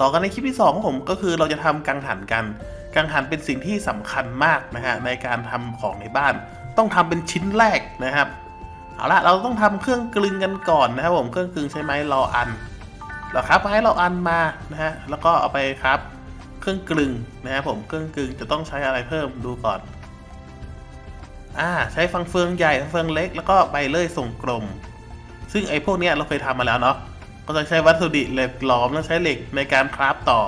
ต่อกันในคลิปที่2ของผมก็คือเราจะทำกังหันกัน กังหันเป็นสิ่งที่สำคัญมากนะฮะในการทำของในบ้าน ต้องทำเป็นชิ้นแรกนะครับเอาละเราต้องทำเครื่องกลึงกันก่อนนะครับผมเครื่องกลึงใช้ไม้รออันเราครับไม้รออันมานะฮะแล้วก็เอาไปครับ เครื่องกลึงนะครับผมเครื่องกลึงจะต้องใช้อะไรเพิ่มดูก่อนอ่าใช้ฟังเฟืองใหญ่ฟังเฟืองเล็กแล้วก็ใบเลื่อยทรงกลม ซึ่งไอ้พวกเนี้ยเราเคยทำมาแล้วเนาะ ก็จะใช้วัสดุเหล็กหลอมแล้วใช้เหล็กในการคราฟต่อ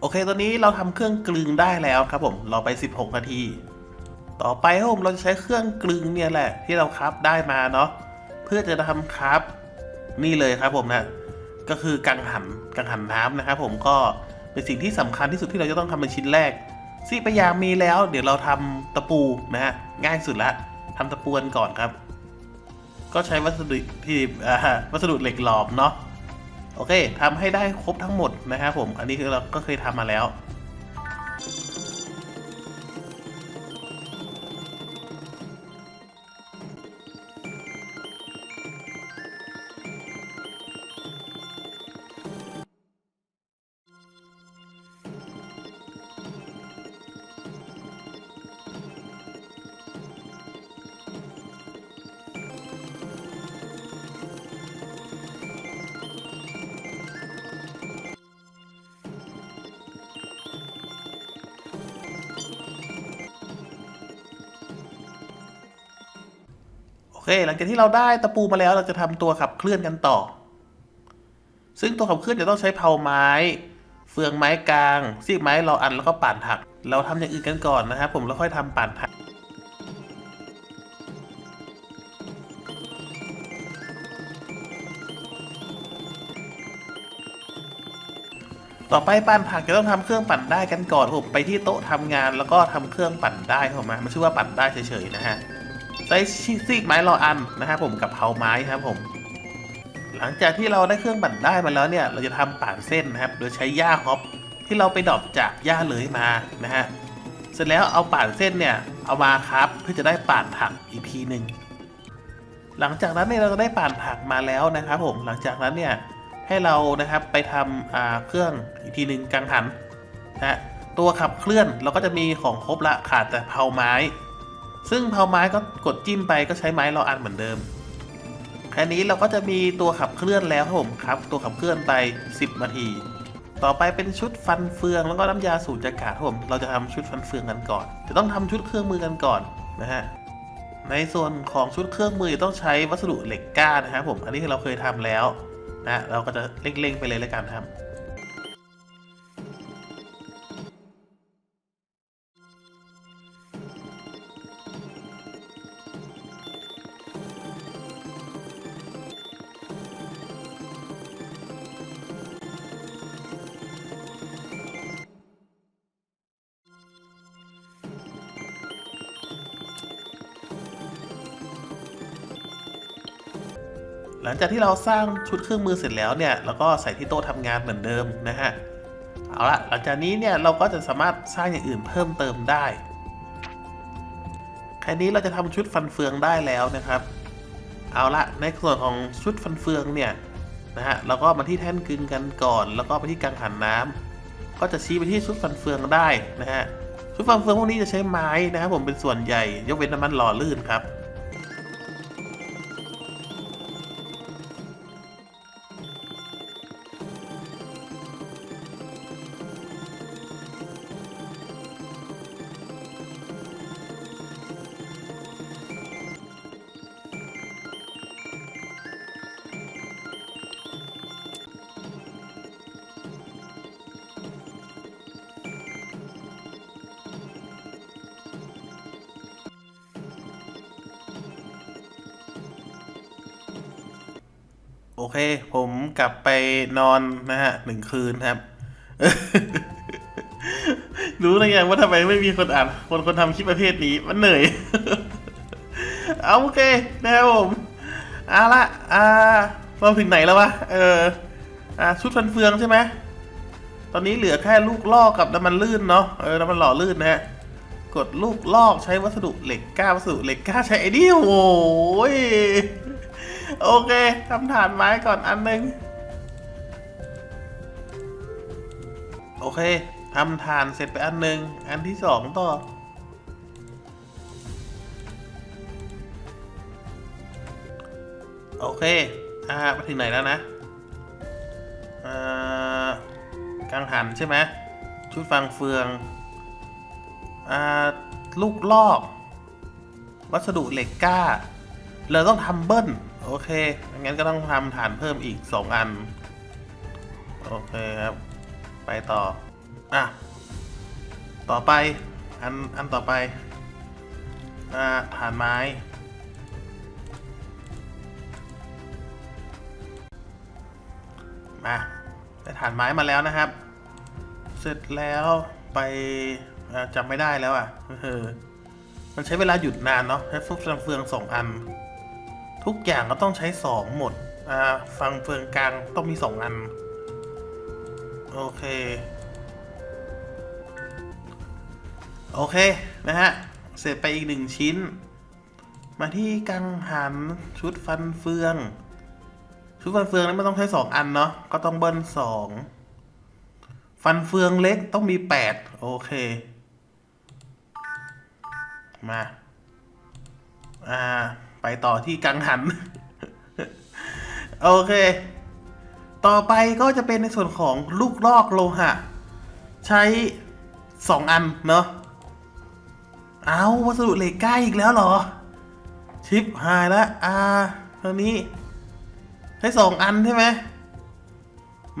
โอเคตอนนี้เราทำเครื่องกลึงได้แล้วครับผมรอไป 16 นาที ต่อไปครับผมเราจะใช้เครื่องกลึงเนี่ยแหละ ที่เราครับได้มาเนาะ เพื่อจะทำครับนี่เลยครับผมนะ ก็คือกังหันกังหันน้ำนะครับผมก็เป็นสิ่งที่สำคัญที่สุดที่เราจะต้องทำเป็นชิ้นแรกซี่ปยามีแล้ว เดี๋ยวเราทำตะปูนะฮะง่ายสุดละทำตะปูกันก่อนครับ ก็ใช้วัสดุที่วัสดุเหล็กหลอมเนาะ โอเคทำให้ได้ครบทั้งหมดนะครับผม อันนี้คือเราก็เคยทำมาแล้ว เค หลังจากที่เราได้ตะปูมาแล้วเราจะทำตัวขับเคลื่อนกันต่อ ซึ่งตัวขับเคลื่อนจะต้องใช้เผาไม้ เฟืองไม้กลางซีกไม้รออันแล้วก็ป่านถัก เราทำอย่างอื่นกันก่อนนะครับผมแล้วค่อยทำป่านถักต่อไปปั่นผักจะต้องทำเครื่องปั่นได้กันก่อนผมไปที่โต๊ะทำงานแล้วก็ทำเครื่องปั่นได้ครับผมนะมันชื่อว่าปั่นได้เฉยๆนะฮะ ใช้ซีกไม้รออันนะครับผมกับเผาไม้ครับผม หลังจากที่เราได้เครื่องปั่นได้มาแล้วเนี่ย เราจะทำป่านเส้นนะครับ โดยใช้หญ้าฮอปที่เราไปดรอปจากหญ้าเลยมานะฮะเสร็จแล้วเอาป่านเส้นเนี่ยเอามาครับเพื่อจะได้ป่านผักอีกทีหนึ่งหลังจากนั้นเนี่ยเราจะได้ป่านผักมาแล้วนะครับผมหลังจากนั้นเนี่ยให้เรานะครับไปทำเครื่องอีกทีหนึ่งกังหันนะฮะตัวขับเคลื่อนเราก็จะมีของครบละขาดแต่เผาไม้ ซึ่งเผาไม้ก็กดจิ้มไปก็ใช้ไม้รออันเหมือนเดิมแค่นี้เราก็จะมีตัวขับเคลื่อนแล้วครับผมครับ ตัวขับเคลื่อนไป 10 นาที ต่อไปเป็นชุดฟันเฟืองแล้วก็น้ำยาสูตรอากาศครับผมเราจะทำชุดฟันเฟืองกันก่อน จะต้องทำชุดเครื่องมือกันก่อนนะฮะในส่วนของชุดเครื่องมือต้องใช้วัสดุเหล็กก้านะครับผมอันนี้เราเคยทำแล้วนะเราก็จะเร่งๆไปเลยแล้วกันครับ หลังจากที่เราสร้างชุดเครื่องมือเสร็จแล้วเนี่ยเราก็ใส่ที่โต๊ะทำงานเหมือนเดิมนะฮะเอาละหลังจากนี้เนี่ยเราก็จะสามารถสร้างอย่างอื่นเพิ่มเติมได้แค่นี้เราจะทำชุดฟันเฟืองได้แล้วนะครับ เอาละในส่วนของชุดฟันเฟืองเนี่ยนะฮะเราก็มาที่แท่นกึงกันก่อน แล้วก็ไปที่กังหันน้ำก็จะชี้ไปที่ชุดฟันเฟืองได้นะฮะชุดฟันเฟืองพวกนี้จะใช้ไม้นะครับผมเป็นส่วนใหญ่ ยกเว้นน้ำมันหล่อลื่นครับ เค ผมกลับไปนอนนะฮะหนึ่งคืนครับ รู้ได้ยังว่าทำไมไม่มีคนอ่านคนคนทำคลิปประเภทนี้ มันเหนื่อย เอาโอเคนะครับผมเอาละอ่าเราถึงไหนแล้ววะ เออ อ่าชุดฟันเฟืองใช่ไหม ตอนนี้เหลือแค่ลูกลอกกับน้ำมันลื่นเนาะ เออ น้ำมันหล่อลื่นนะฮะ กดลูกลอกใช้วัสดุเหล็กกล้าวัสดุเหล็กกล้าใช้ไอ้นี่โอ้ยโอเคทำฐานไม้ก่อนอันหนึ่งโอเคทำฐานเสร็จไปอันหนึ่งอันที่สองต่อโอเค อ่าไปถึงไหนแล้วนะอ่ากังหันใช่ไหมชุดฟังเฟือง ลูกลอก วัสดุเหล็กกล้า เราต้องทำเบิ้ล โอเค งั้นก็ต้องทำฐานเพิ่มอีก 2 อัน โอเคครับ ไปต่อ อะ ต่อไป อัน อันต่อไป อ่า ฐานไม้มาได้ฐานไม้มาแล้วนะครับ เสร็จแล้วไป จำไม่ได้แล้วอะเออมันใช้เวลาหยุดนานเนาะใช้ฟุกฟังเฟืองสองอัน ทุกอย่างก็ต้องใช้สองหมด อ่า ฟังเฟืองกลางต้องมีสองอัน โอเค โอเค นะฮะ เสร็จไปอีกหนึ่งชิ้น มาที่กังหันชุดฟันเฟือง ชุดฟันเฟืองนี่ไม่ต้องใช้สองอันเนาะ ก็ต้องเบิ้ลสอง ฟันเฟืองเล็กต้องมีแปดโอเค มา อ่า ไปต่อที่กังหัน โอเค ต่อไปก็จะเป็นในส่วนของลูกลอกโลหะ ใช้สองอันเนาะ เอาวัสดุเหล็กใกล้อีกแล้วเหรอ ชิปหายแล้วอ่าเท่านี้ ใช้สองอันใช่ไหม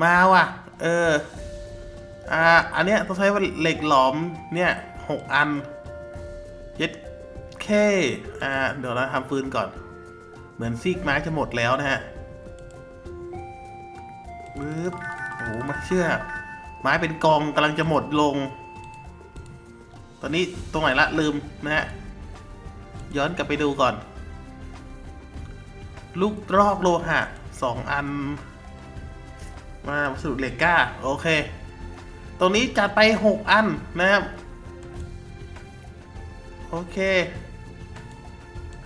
มาว่ะ เออ อ่า อันเนี้ยต้องใช้เหล็กหลอมเนี่ยหกอัน แค่อ่าเดี๋ยวเราทำฟืนก่อน เหมือนซีกไม้จะหมดแล้วนะฮะปึ๊บโอ้โหมาเชื่อ ไม้เป็นกองกำลังจะหมดลง ตอนนี้ตรงไหนละลืมนะฮะ ย้อนกลับไปดูก่อน ลูกรอกโลหะสองอัน มาวัสดุเหล็กกล้า โอเค ตรงนี้จัดไปหกอันนะครับ โอเค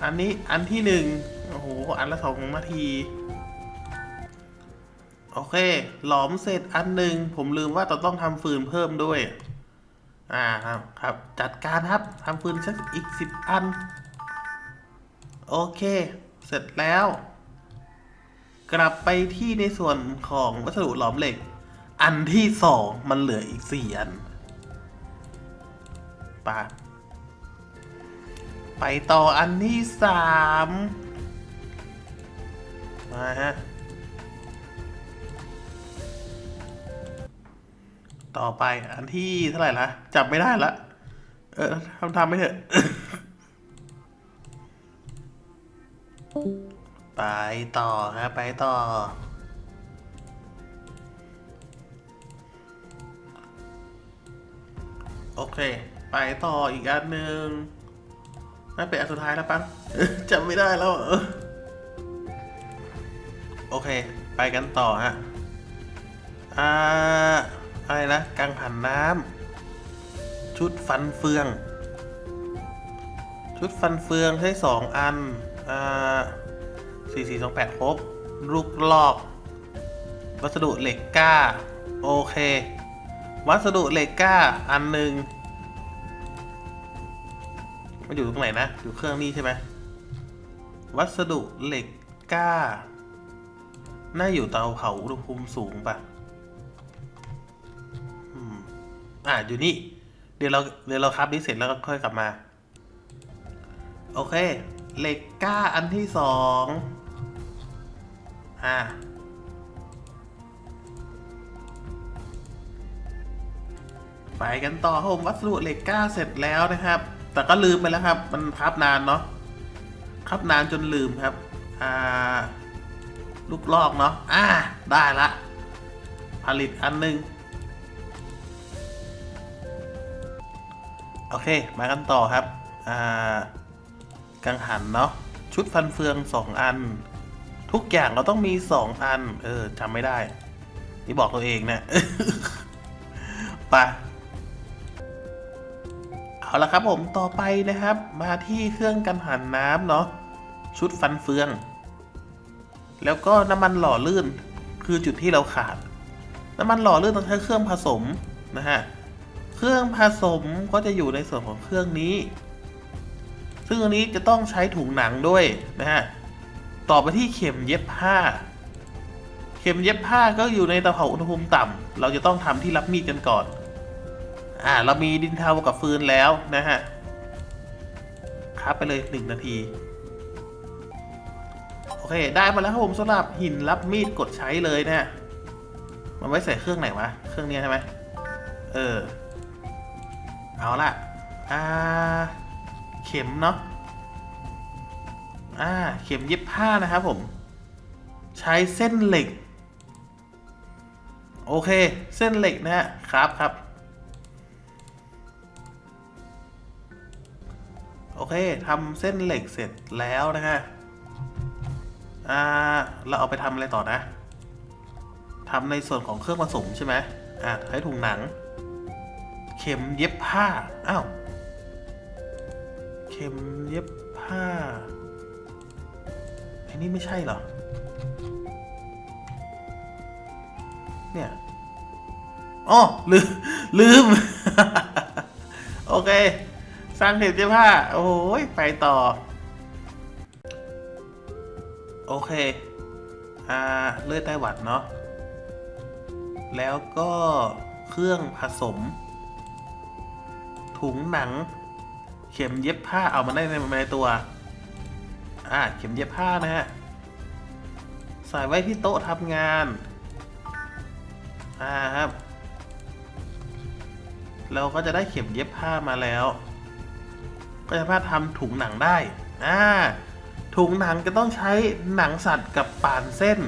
อันนี้อันที่หนึ่งโอ้โห อันละสองนาที โอเค หลอมเสร็จอันหนึ่งผมลืมว่าเราต้องทำฟืนเพิ่มด้วย อ่าครับครับ จัดการครับทำฟืนสักอีกสิบอัน โอเค เสร็จแล้ว กลับไปที่ในส่วนของวัสดุหลอมเหล็ก อันที่สองมันเหลืออีกสี่อันไปะ ไปต่ออันที่สามมาฮะ ต่อไปอันที่เท่าไหร่ละจับไม่ได้ละ เออทำทำไม่เถอะ ไปต่อฮะไปต่อ โอเค ไปต่ออีกอันหนึ่ง นั่นเป็นอันสุดท้ายแล้วปังจำไม่ได้แล้วเออโอเค ไปกันต่อฮะ อ่า อะไรนะ กังหันน้ำ ชุดฟันเฟือง ชุดฟันเฟืองใช้สองอัน อ่าสี่สี่สองแปดครบ ลูกลอก วัสดุเหล็กกล้า โอเค วัสดุเหล็กกล้าอันหนึ่ง มันอยู่ตรงไหนนะ อยู่เครื่องนี้ใช่ไหม วัสดุเหล็กกล้า น่าอยู่เตาเผาอุณหภูมิสูงปะอืมอ่าอยู่นี่ เดี๋ยวเราเดี๋ยวเราครับนี้เสร็จแล้วก็ค่อยกลับมา โอเค เหล็กกล้าอันที่สอง อ่าไปกันต่อครับผมวัสดุเหล็กกล้าเสร็จแล้วนะครับ แต่ก็ลืมไปแล้วครับ มันพับนานเนาะพับนานจนลืมครับ อ่า ลูกลอกเนาะ อ่า ได้ละ ผลิตอันหนึง โอเค มากันต่อครับ อ่า กังหันเนาะ ชุดฟันเฟืองสองอัน ทุกอย่างเราต้องมีสองอัน เออจำไม่ได้ นี่บอกตัวเองนะ ไป เอาละครับผมต่อไปนะครับ มาที่เครื่องกันหันน้ำเนาะชุดฟันเฟือง แล้วก็น้ำมันหล่อลื่นคือจุดที่เราขาด น้ำมันหล่อลื่นต้องใช้เครื่องผสมนะฮะเครื่องผสมก็จะอยู่ในส่วนของเครื่องนี้ ซึ่งอันนี้จะต้องใช้ถุงหนังด้วยนะฮะต่อไปที่เข็มเย็บผ้า เข็มเย็บผ้าก็อยู่ในเตาเผาอุณหภูมิต่ำเราจะต้องทำที่รับมีดกันก่อน อ่า เรามีดินเทากับฟืนแล้วนะฮะครับไปเลยหนึ่งนาที โอเค ได้มาแล้วครับผมสำหรับหินรับมีดกดใช้เลยนะฮะมันไว้ใส่เครื่องไหนวะ เครื่องนี้ใช่ไหมเออ เอาละอ่า เข็มเนาะ อ่า เข็มเย็บผ้านะครับผม ใช้เส้นเหล็ก โอเค เส้นเหล็กนะฮะ ครับครับ โอเคทำเส้นเหล็กเสร็จแล้วนะฮะอ่าเราเอาไปทำอะไรต่อนะทำในส่วนของเครื่องผสมใช่ไหมอ่าใช้ถุงหนัง เข็มเย็บผ้าอ้าวเข็มเย็บผ้าไอ้นี่ไม่ใช่เหรอเนี่ยอ๋อลืมลืม โอเค สางเข็มเย็บผ้าโอ้ยไปต่อ โอเค อ่า เลือดไต้หวัดเนาะ แล้วก็เครื่องผสม ถุงหนัง เข็มเย็บผ้าเอามาได้ในในตัว อ่า เข็มเย็บผ้านะฮะ ใส่ไว้ที่โต๊ะทำงาน อ่าครับ เราก็จะได้เข็มเย็บผ้ามาแล้ว ก็จะสามารถทำถุงหนังได้อ่าถุงหนังจะต้องใช้หนังสัตว์กับป่านเส้น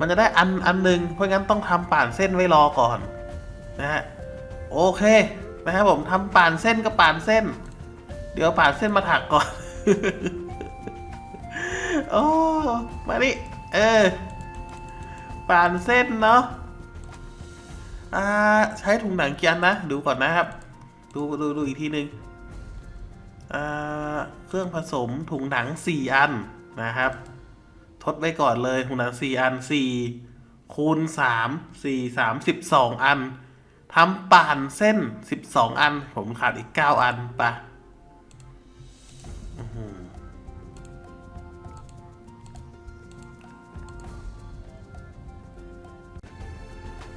มันจะได้อันอันหนึ่งเพราะงั้นต้องทำป่านเส้นไว้รอก่อนนะฮะโอเคนะครับผมทำป่านเส้นกับป่านเส้น เดี๋ยวป่านเส้นมาถักก่อนโอ้มาดิเออป่านเส้นเนาะอ่าใช้ถุงหนังกี่อันนะ ดูก่อนนะครับ ดูดูดูอีกทีหนึ่งอ่า เครื่องผสมถุงหนัง 4 อันนะครับ ทดไว้ก่อนเลยถุงหนัง 4 อัน 4 คูณ 3 4 3 12 อันทำป่านเส้น 12 อัน ผมขาดอีก 9 อันปะอื้อหือ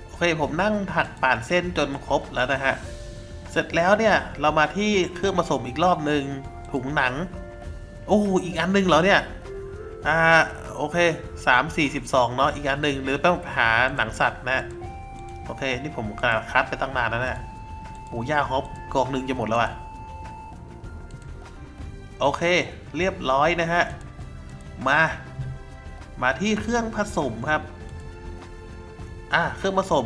โอเค ผมนั่งถักป่านเส้นจนครบแล้วนะฮะ เสร็จแล้วเนี่ยเรามาที่เครื่องผสมอีกรอบหนึ่งถุงหนัง โอ้อีกอันหนึ่งเหรอเนี่ย อ่าโอเคสามสี่สิบสองเนาะอีกอันหนึ่งหรือต้องหาหนังสัตว์นะ โอเค นี่ผมกำลังคัดไปตั้งนานแล้วนะโอ้ย่าฮอปกองหนึ่งจะหมดแล้วอะโอเค เรียบร้อยนะฮะ มา มาที่เครื่องผสมครับ อะเครื่องผสม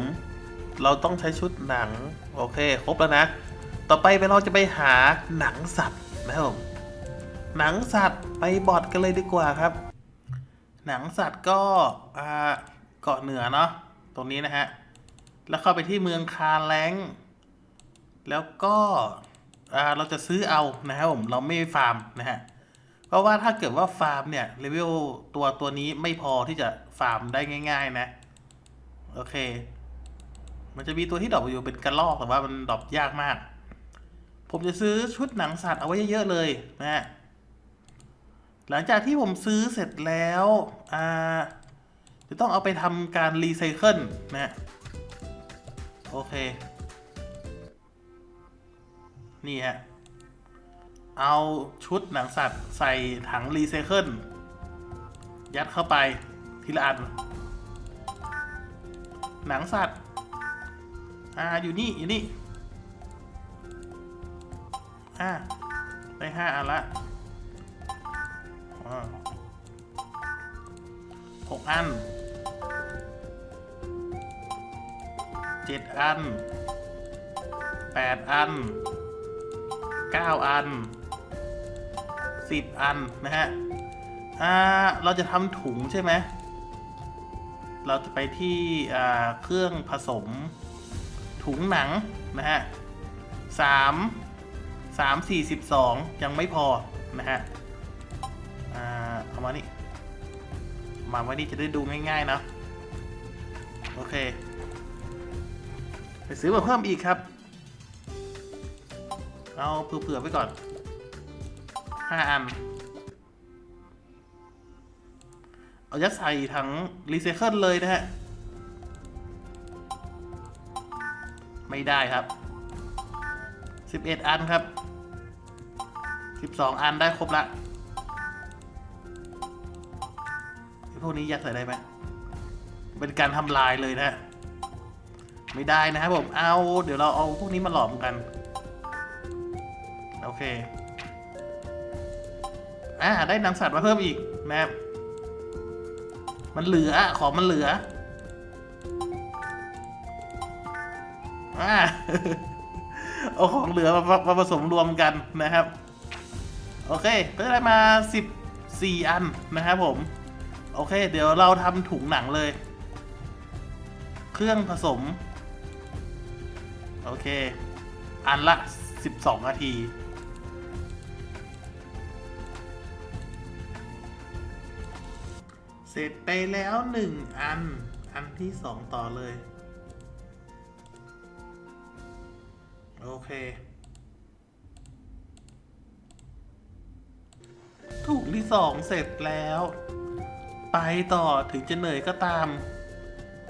เราต้องใช้ชุดหนัง โอเค ครบแล้วนะ ต่อไปเราจะไปหาหนังสัตว์นะครับผมหนังสัตว์ไปบอดกันเลยดีกว่าครับ หนังสัตว์ก็เกาะเหนือเนาะตรงนี้นะฮะ แล้วเข้าไปที่เมืองคาแลงแล้วก็เราจะซื้อเอานะครับผมเราไม่ฟาร์มนะฮะเพราะว่าถ้าเกิดว่าฟาร์มเนี่ยเลเวลตัวตัวนี้ไม่พอที่จะฟาร์มได้ง่าย ๆ นะ โอเค มันจะมีตัวที่ดรอปอยู่เป็นกระลอกแต่ว่ามันดรอปยากมาก ผมจะซื้อชุดหนังสัตว์เอาไว้เยอะๆเลยนะฮะหลังจากที่ผมซื้อเสร็จแล้วอ่าจะต้องเอาไปทำการรีไซเคิลนะฮะโอเค นี่ฮะ เอาชุดหนังสัตว์ใส่ถังรีไซเคิลยัดเข้าไปทีละอัน หนังสัตว์ อ่าอยู่นี่อยู่นี่อ่าได้ห้าอันละหกอันเจ็ดอันแปดอันเก้าอันสิบอันนะฮะ อ่า เราจะทำถุงใช่ไหม เราจะไปที่อ่าเครื่องผสม ถุงหนังนะฮะสามสามสี่สิบสองยังไม่พอนะฮะอ่าเอามานี่มาไว้นี่จะได้ดูง่ายๆนะโอเค ไปซื้อมาเพิ่มอีกครับ เอาเผื่อๆไว้ก่อนห้าอัน เอายัดใส่ถังรีไซเคิลเลยนะฮะ ไม่ได้ครับ 11 อันครับ 12 อันได้ครบละพวกนี้ยัดใส่ได้ไหมเป็นการทำลายเลยนะฮะไม่ได้นะครับผม เอา เดี๋ยวเราเอาพวกนี้มาหลอมกัน โอเค อ่า ได้นังสัตว์มาเพิ่มอีกนะครับ มันเหลือ ของมันเหลือ เอาของเหลือมามามาผสมรวมกันนะครับ โอเคก็ได้มา 14 อันนะครับผม โอเค เดี๋ยวเราทำถุงหนังเลย เครื่องผสม โอเค อันละ 12 นาทีเสร็จไปแล้วหนึ่งอัน อันที่สองต่อเลย โอเค ถูกที่สองเสร็จแล้ว ไปต่อถึงจะเหนื่อยก็ตาม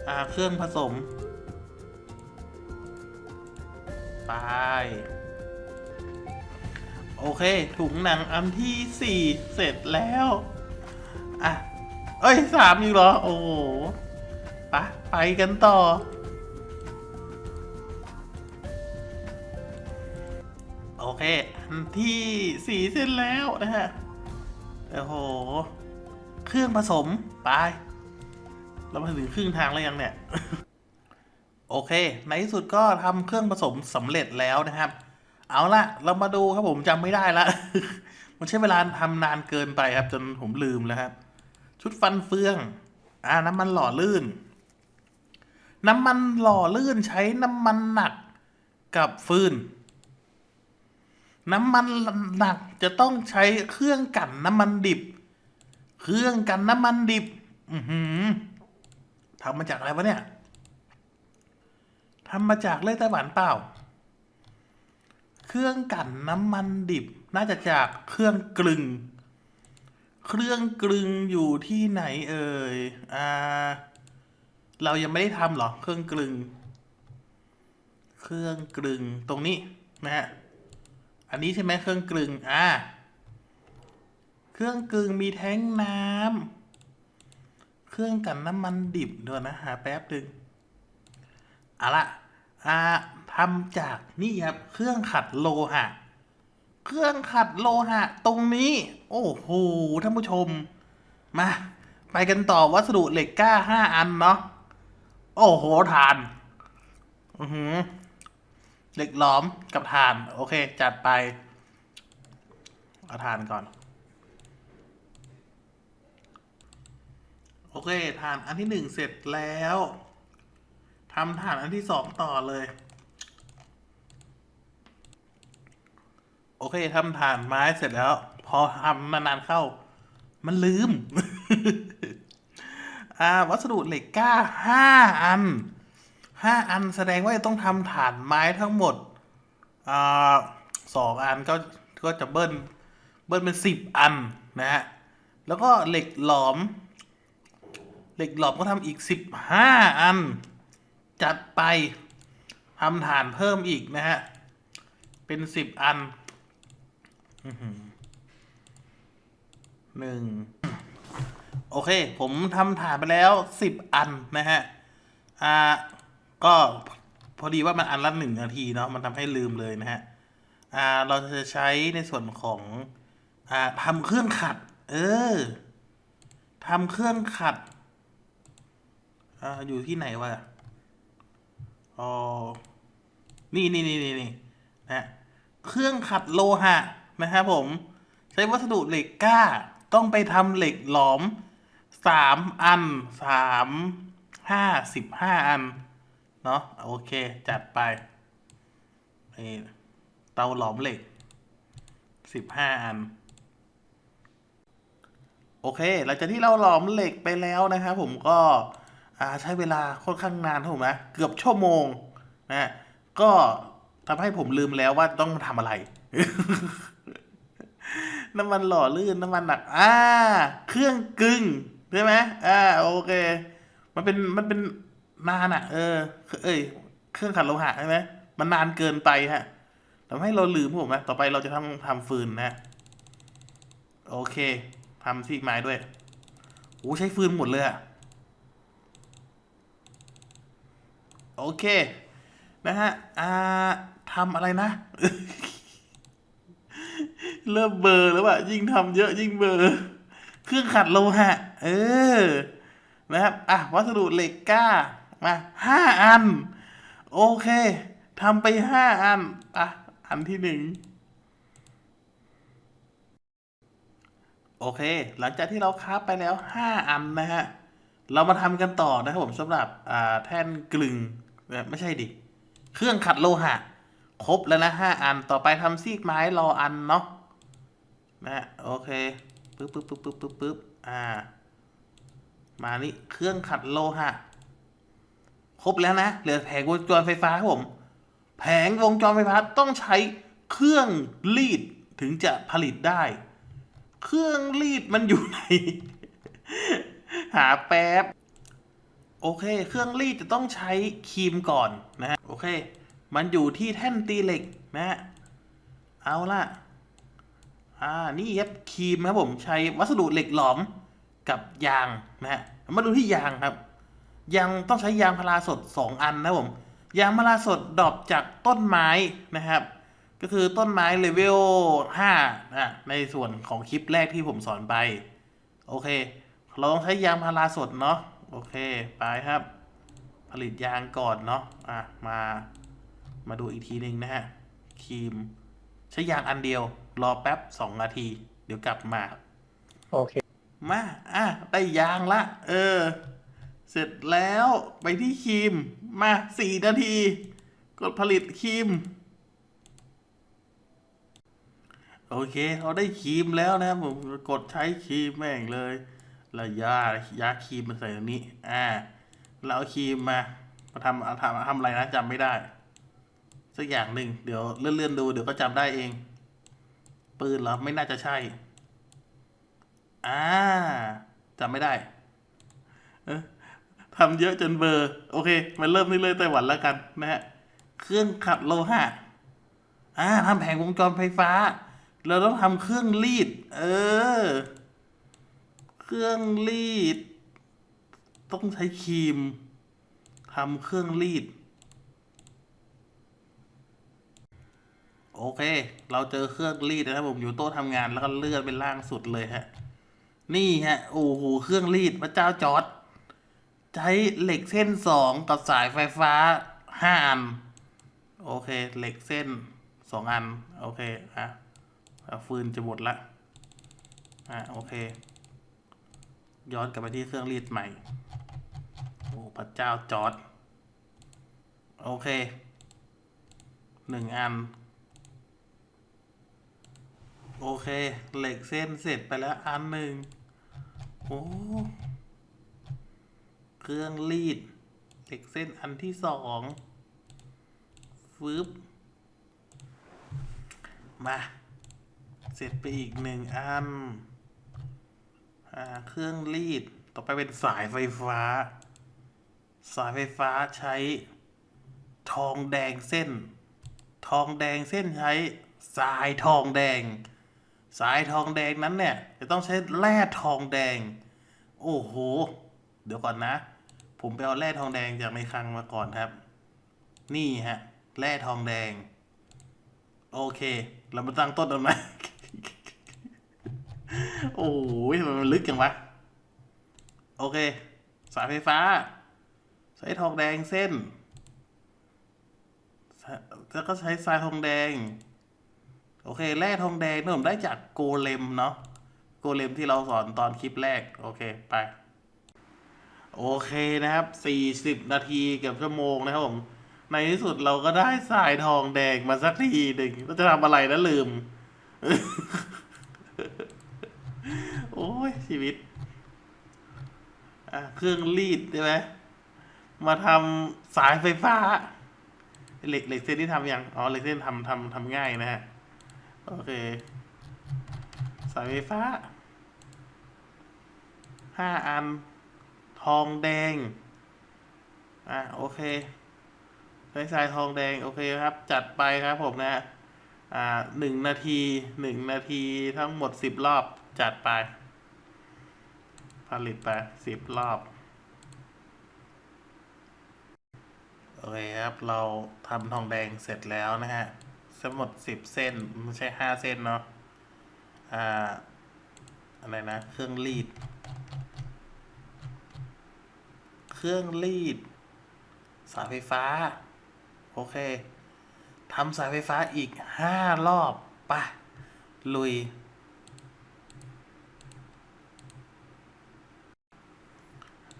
อ่าเครื่องผสม ไป โอเค ถุงหนังอันที่สี่เสร็จแล้ว อะ เอ้ยสามอยู่เหรอ โอ้โหไปไปกันต่อ เค อันที่สี่เสร็จแล้วนะฮะ โอ้โห เครื่องผสม ไปเรามาถึงครึ่งทางแล้วยังเนี่ย โอเค ในที่สุดก็ทำเครื่องผสมสำเร็จแล้วนะครับ เอาละเรามาดูครับผมจำไม่ได้ละ มันใช้เวลาทำนานเกินไปครับ จนผมลืมแล้วครับ ชุดฟันเฟือง อ่าน้ำมันหล่อลื่น น้ำมันหล่อลื่นใช้น้ำมันหนักกับฟืน น้ำมันหนักจะต้องใช้เครื่องกันน้ำมันดิบ เครื่องกันน้ำมันดิบ อือหือทำมาจากอะไรวะเนี่ยทำมาจากเลือดไต้หวันเปล่า เครื่องกันน้ำมันดิบ น่าจะจากเครื่องกลึง เครื่องกลึงอยู่ที่ไหนเอ่ย อ่า เรายังไม่ได้ทำหรอ เครื่องกลึง เครื่องกลึงตรงนี้นะฮะ อันนี้ใช่ไหมเครื่องกลึงอ่าเครื่องกลึงมีแท้งน้ำเครื่องกันน้ำมันดิบดี๋ยนะหาแป๊บหนึ่งเอาละอ่าทำจากนี่ครับเครื่องขัดโลหะ เครื่องขัดโลหะ ตรงนี้ โอ้โหท่านผู้ชม มา ไปกันต่อวัสดุเหล็กกล้าห้าอันเนาะโอ้โหทาน อือหือ เหล็กหลอมกับถ่าน โอเค จัดไป เอาถ่านก่อน โอเคถ่านอันที่หนึ่งเสร็จแล้วทำถ่านอันที่สองต่อเลย โอเคทำถ่านไม้เสร็จแล้ว พอทำนานๆเข้า มันลืม อ่า วัสดุเหล็กกล้าห้าอัน ห้าอันแสดงว่าจะต้องทำฐานไม้ทั้งหมดอสองอันก็ก็จะเบิ้ลเบิ้ลเป็นสิบอันนะฮะ แล้วก็เหล็กหลอม เหล็กหลอมก็ทำอีกสิบห้าอัน จัดไปทำฐานเพิ่มอีกนะฮะ เป็นสิบอันหนึ่งโอเค ผมทำฐานไปแล้วสิบอันนะฮะ อ่า ก็พอดีว่ามันอันละหนึ่งนาทีเนาะมันทำให้ลืมเลยนะฮะอ่าเราจะใช้ในส่วนของอ่าทำเครื่องขัด เออทำเครื่องขัดอ่าอยู่ที่ไหนวะอ๋อนี่นี่นี่นี่นี่นะเครื่องขัดโลหะนะครับผม ใช้วัสดุเหล็กกล้า ต้องไปทำเหล็กหลอมสามอันสามห้าสิบห้าอัน เนาะโอเค จัดไปเตาหลอมเหล็กสิบห้าอัน โอเค หลังจากที่เราหลอมเหล็กไปแล้วนะครับผมก็ใช้เวลาค่อนข้างนานครับผมเกือบชั่วโมงนะก็ทำให้ผมลืมแล้วว่าต้องทำอะไร น้ำมันหล่อลื่นน้ำมันหนัก อ่า เครื่องกึ่งใช่ไหมอ่า โอเค มันเป็นมันเป็น นานอะ เออ เอ้ย เครื่องขัดโลหะใช่ไหมมันนานเกินไปฮะทำให้เราลืมผมนะต่อไปเราจะทำทำฟืนนะโอเคทำซีกไม้ด้วยโอ้ใช้ฟืนหมดเลยอะโอเค นะฮะ อ่าทำอะไรนะ เริ่มเบลอร์แล้วอะยิ่งทำเยอะยิ่งเบลอร์ เครื่องขัดโลหะ เออ นะครับ อะ วัสดุเหล็กกล้า มาห้าอัน โอเคทำไปห้าอันอะอันที่หนึ่งโอเค หลังจากที่เราคราฟไปแล้ว5อันนะฮะ เรามาทำกันต่อนะครับผมสำหรับอ่าแท่นกลึงไม่ใช่ดิ เครื่องขัดโลหะ ครบแล้วนะ5อันต่อไปทำซีกไม้รออันเนาะนะฮะโอเคปึ๊บปึ๊บปึ๊บปึ๊บปึ๊บปึ๊บอ่า มานี่เครื่องขัดโลหะ ครบแล้วนะเหลือแผงวงจรไฟฟ้าผม แผงวงจรไฟฟ้าต้องใช้เครื่องรีดถึงจะผลิตได้ เครื่องรีดมันอยู่ไหน หาแป๊บ โอเค เครื่องรีดจะต้องใช้ครีมก่อนนะฮะโอเค มันอยู่ที่แท่นตีเหล็กนะฮะเอาล่ะ อ่า นี่ครับครีมครับผมใช้วัสดุเหล็กหลอมกับยางนะฮะ มาดูที่ยางครับ ยางต้องใช้ยางพาราสด 2 อันนะผม ยางพาราสดดรอปจากต้นไม้นะครับ ก็คือต้นไม้เลเวล5นะในส่วนของคลิปแรกที่ผมสอนไป โอเค เราต้องใช้ยางพาราสดเนาะ โอเค ไปครับ ผลิตยางก่อนเนาะ อะ มา มาดูอีกทีหนึ่งนะฮะ ครีม ใช้ยางอันเดียว รอแป๊บ 2 นาที เดี๋ยวกลับมา โอเค มา อะ ได้ยางละ เออ เสร็จแล้วไปที่ครีมมาสี่นาที กดผลิตครีม โอเค เราได้ครีมแล้วนะผมกดใช้ครีมแม่งเลย แล้วยายาครีมมาใส่ตรงนี้ อ่าเราเอาครีมมามาทำเอาทำทำอะไรนะจำไม่ได้ สักอย่างหนึ่งเดี๋ยวเลื่อนๆดูเดี๋ยวก็จำได้เอง ปืนเหรอไม่น่าจะใช่ อ่าจำไม่ได้ ทำเยอะจนเบอร์ โอเคมันเริ่มที่เลยไต้หวันแล้วกันนะฮะ เครื่องขัดโลหะ อ่าทำแผงวงจรไฟฟ้า เราต้องทำเครื่องรีด เออ เครื่องรีด ต้องใช้ครีมทำเครื่องรีด โอเค เราเจอเครื่องรีดนะครับผมอยู่โต๊ะทำงานแล้วก็เลื่อนเป็นล่างสุดเลยฮะ นี่ฮะ โอ้โห เครื่องรีดพระเจ้าจอร์ด ใช้เหล็กเส้นสองกับสายไฟฟ้าห้าอัน โอเค เหล็กเส้นสองอัน โอเคอะฟืนจะหมดละอะโอเค ย้อนกลับไปที่เครื่องรีดใหม่ โอ้พระเจ้าจอด โอเคหนึ่งอัน โอเค เหล็กเส้นเสร็จไปแล้วอันหนึ่งโอ้ รื่องรีดเหล็กเส้นอันที่สองฟึบมาเสร็จไปอีกหนึ่งอันอเครื่องรีดต่อไปเป็นสายไฟฟ้า สายไฟฟ้าใช้ ทองแดงเส้น ทองแดงเส้นใช้สายทองแดง สายทองแดงนั้นเนี่ยจะต้องใช้แร่ทองแดง โอ้โห เดี๋ยวก่อนนะ ผมไปเอาแร่ทองแดงจากในคลังมาก่อนครับ นี่ฮะ แร่ทองแดง โอเค เรามาตั้งต้นตรงนั้นโอ้โหทำไมมันลึกจังวะ โอเค สายไฟฟ้า ใช้ทองแดงเส้น แล้วก็ใช้ทรายทองแดง โอเค แร่ทองแดงนี่ผมได้จากโกเลมเนาะ โกเลมที่เราสอนตอนคลิปแรก โอเค ไป โอเคนะครับสี่สิบนาทีเกือบชั่วโมงนะครับผม ในที่สุดเราก็ได้ทรายทองแดงมาสักทีหนึ่งเราจะทำอะไรนะลืม โอ้ยชีวิต อะเครื่องรีดใช่ไหมมาทำสายไฟฟ้า เหล็กเหล็กเส้นที่ทำยัง อ๋อเหล็กเส้นทำทำทำง่ายนะฮะ โอเค สายไฟฟ้า ห้าอัน ทองแดง อะโอเคใช้สายทองแดงโอเคครับ จัดไปครับผมนะฮะอ่าหนึ่งนาทีหนึ่งนาทีทั้งหมดสิบรอบจัดไป ผลิตไปสิบรอบโอเคครับ เราทำทองแดงเสร็จแล้วนะฮะทั้งหมดสิบเส้น ไม่ใช่ห้าเส้นเนาะ อ่า อะไรนะ เครื่องรีด เครื่องรีด สายไฟฟ้า โอเคทำสายไฟฟ้าอีกห้ารอบปะลุย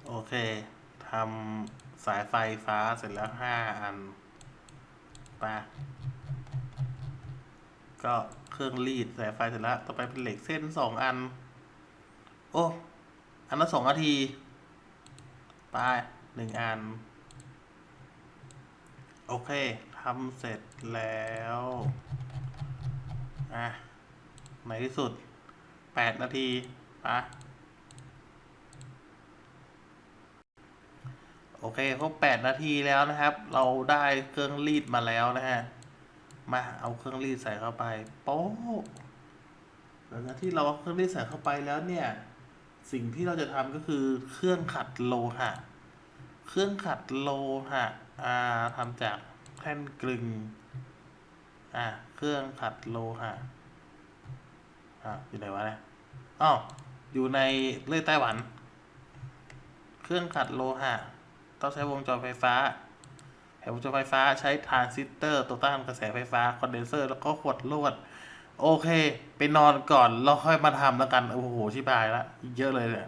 โอเคทำสายไฟฟ้าเสร็จแล้วห้าอันปะก็เครื่องรีดสายไฟเสร็จแล้ว ต่อไปเป็นเหล็กเส้นสองอัน โอ้ อันละสองนาที ไปหนึ่งอัน โอเคทำเสร็จแล้วอะในที่สุดแปดนาทีไปะโอเคครบแปดนาทีแล้วนะครับ เราได้เครื่องรีดมาแล้วนะฮะ มาเอาเครื่องรีดใส่เข้าไป โป๊ะหลังจากที่เราเอาเครื่องรีดใส่เข้าไปแล้วเนี่ย สิ่งที่เราจะทำก็คือเครื่องขัดโลหะ เครื่องขัดโลหะอ่าทำจากแท่นกลึงอ่าเครื่องขัดโลหะอ่าอยู่ไหนวะเนี่ยอ๋ออยู่ในเลื่อยไต้หวัน เครื่องขัดโลหะ ต้องใช้วงจรไฟฟ้าแผงวงจรไฟฟ้าใช้ทรานซิสเตอร์ตัวต้านกระแสไฟฟ้าคอนเดนเซอร์ แล้วก็ขวดลวด โอเค ไปนอนก่อนแล้วค่อยมาทำแล้วกัน โอ้โห ชิบายละ เยอะเลยเนี่ย